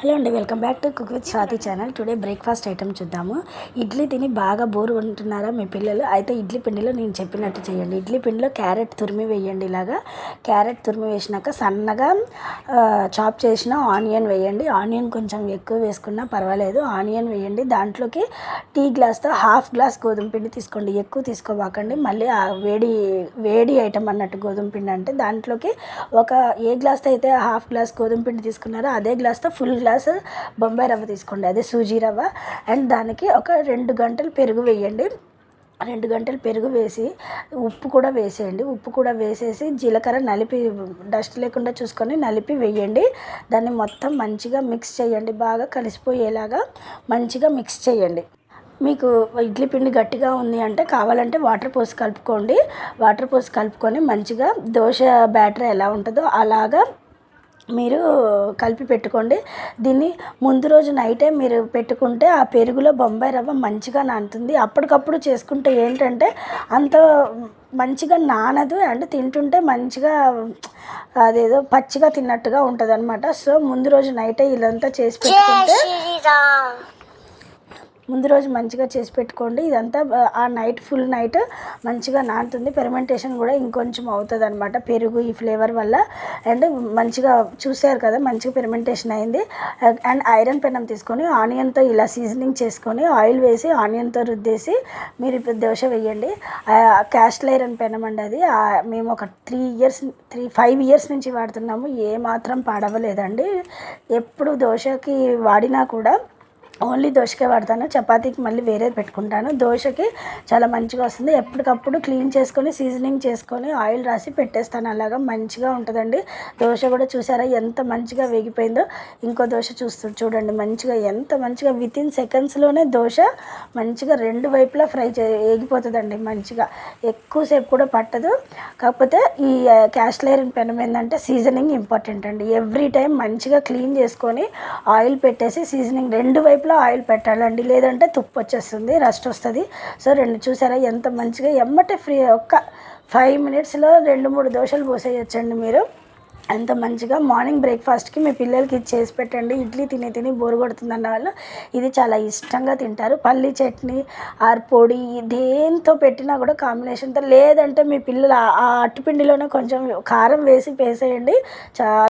Hello అండి welcome back to cook with Swathi channel. Today breakfast item చూద్దాము. ఇడ్లీ తిని బాగా బోర్ ఉంటున్నారా మీ పిల్లలు? అయితే ఇడ్లీ పిండిలో నేను చెప్పినట్టు చేయండి. ఇడ్లీ పిండిలో క్యారెట్ తురిమి వేయండి ఇలాగా. క్యారెట్ తురిమి వేసినాక సన్నగా చాప్ చేసిన ఆనియన్ వేయండి. ఆనియన్ కొంచెం ఎక్కువ వేసుకున్నా పర్వాలేదు. ఆనియన్ వేయండి. దాంట్లోకి టీ గ్లాస్తో హాఫ్ గ్లాస్ గోధుమ పిండి తీసుకోండి. ఎక్కువ తీసుకోబాకండి. మళ్ళీ ఆ వేడి వేడి ఐటమ్ అన్నట్టు గోధుమ పిండి అంటే దాంట్లోకి ఒక ఏ గ్లాస్తో అయితే హాఫ్ గ్లాస్ గోధుమ పిండి తీసుకున్నారో అదే గ్లాస్తో ఫుల్ గ్లాస్ బొంబాయి రవ్వ తీసుకోండి. అదే సూజీ రవ్వ. అండ్ దానికి ఒక రెండు గంటలు పెరుగు వేయండి. రెండు గంటలు పెరుగు వేసి ఉప్పు కూడా వేసేయండి. ఉప్పు కూడా వేసేసి జీలకర్ర నలిపి డస్ట్ లేకుండా చూసుకొని నలిపి వేయండి. దాన్ని మొత్తం మంచిగా మిక్స్ చేయండి. బాగా కలిసిపోయేలాగా మంచిగా మిక్స్ చేయండి. మీకు ఇడ్లీ పిండి గట్టిగా ఉంది అంటే కావాలంటే వాటర్ పోసి కలుపుకోండి. వాటర్ పోసి కలుపుకొని మంచిగా దోశ బ్యాటర్ ఎలా ఉంటుందో అలాగా మీరు కలిపి పెట్టుకోండి. దీన్ని ముందు రోజు నైటే మీరు పెట్టుకుంటే ఆ పెరుగులో బొంబాయి రవ్వ మంచిగా నానుతుంది అప్పటికప్పుడు చేసుకుంటే ఏంటంటే అంత మంచిగా నానదు అండ్ తింటుంటే మంచిగా అదేదో పచ్చిగా తిన్నట్టుగా ఉంటుంది అనమాట సో ముందు రోజు నైటే ఇదంతా చేసి పెట్టుకుంటే ముందు రోజు మంచిగా చేసి పెట్టుకోండి. ఇదంతా ఆ- నైట్ ఫుల్ నైట్ మంచిగా నానుతుంది. పెర్మెంటేషన్ కూడా ఇంకొంచెం అవుతుంది అనమాట పెరుగు ఈ ఫ్లేవర్ వల్ల. అండ్ మంచిగా చూసారు కదా మంచిగా పెర్మెంటేషన్ అయింది. అండ్ ఐరన్ పెనం తీసుకొని ఆనియన్తో ఇలా సీజనింగ్ చేసుకొని ఆయిల్ వేసి ఆనియన్తో రుద్దేసి మీరు ఇప్పుడు దోశ వేయండి. క్యాస్ట్ ఐరన్ పెనం అండి అది. మేము ఒక three years three five years నుంచి వాడుతున్నాము. ఏ మాత్రం పాడవలేదండి. ఎప్పుడు దోశకి వాడినా కూడా ఓన్లీ దోశకే వాడతాను చపాతీకి మళ్ళీ వేరేది పెట్టుకుంటాను. దోశకి చాలా మంచిగా వస్తుంది. ఎప్పటికప్పుడు క్లీన్ చేసుకొని సీజనింగ్ చేసుకొని ఆయిల్ రాసి పెట్టేస్తాను. అలాగా మంచిగా ఉంటుందండి. దోశ కూడా చూసారా ఎంత మంచిగా వేగిపోయిందో. ఇంకో దోశ చూస్తూ చూడండి. మంచిగా ఎంత మంచిగా విత్ ఇన్ సెకండ్స్లోనే దోశ మంచిగా రెండు వైపులా ఫ్రై చే వేగిపోతుందండి మంచిగా. ఎక్కువసేపు కూడా పట్టదు. కాకపోతే ఈ క్యాష్ ఐరన్ పెనం ఏంటంటే సీజనింగ్ ఇంపార్టెంట్ అండి. ఎవ్రీ టైం మంచిగా క్లీన్ చేసుకొని ఆయిల్ పెట్టేసి సీజనింగ్ రెండు వైపు వైపులా ఆయిల్ పెట్టాలండి. లేదంటే తుప్పు వచ్చేస్తుంది రస్ట్ వస్తుంది. సో రెండు చూసారా? ఎంత మంచిగా ఎమ్మటే ఫ్రీ ఒక్క ఫైవ్ మినిట్స్లో రెండు మూడు దోశలు పోసేయచ్చండి మీరు. అంత మంచిగా మార్నింగ్ బ్రేక్ఫాస్ట్కి మీ పిల్లలకి ఇది చేసి పెట్టండి. ఇడ్లీ తిని తిని బోరు కొడుతుందన్న వాళ్ళు ఇది చాలా ఇష్టంగా తింటారు. పల్లి చట్నీ ఆర్ పొడి దేంతో పెట్టినా కూడా కాంబినేషన్తో లేదంటే మీ పిల్లలు ఆ- అట్టుపిండిలోనే కొంచెం కారం వేసి పేసేయండి చాలా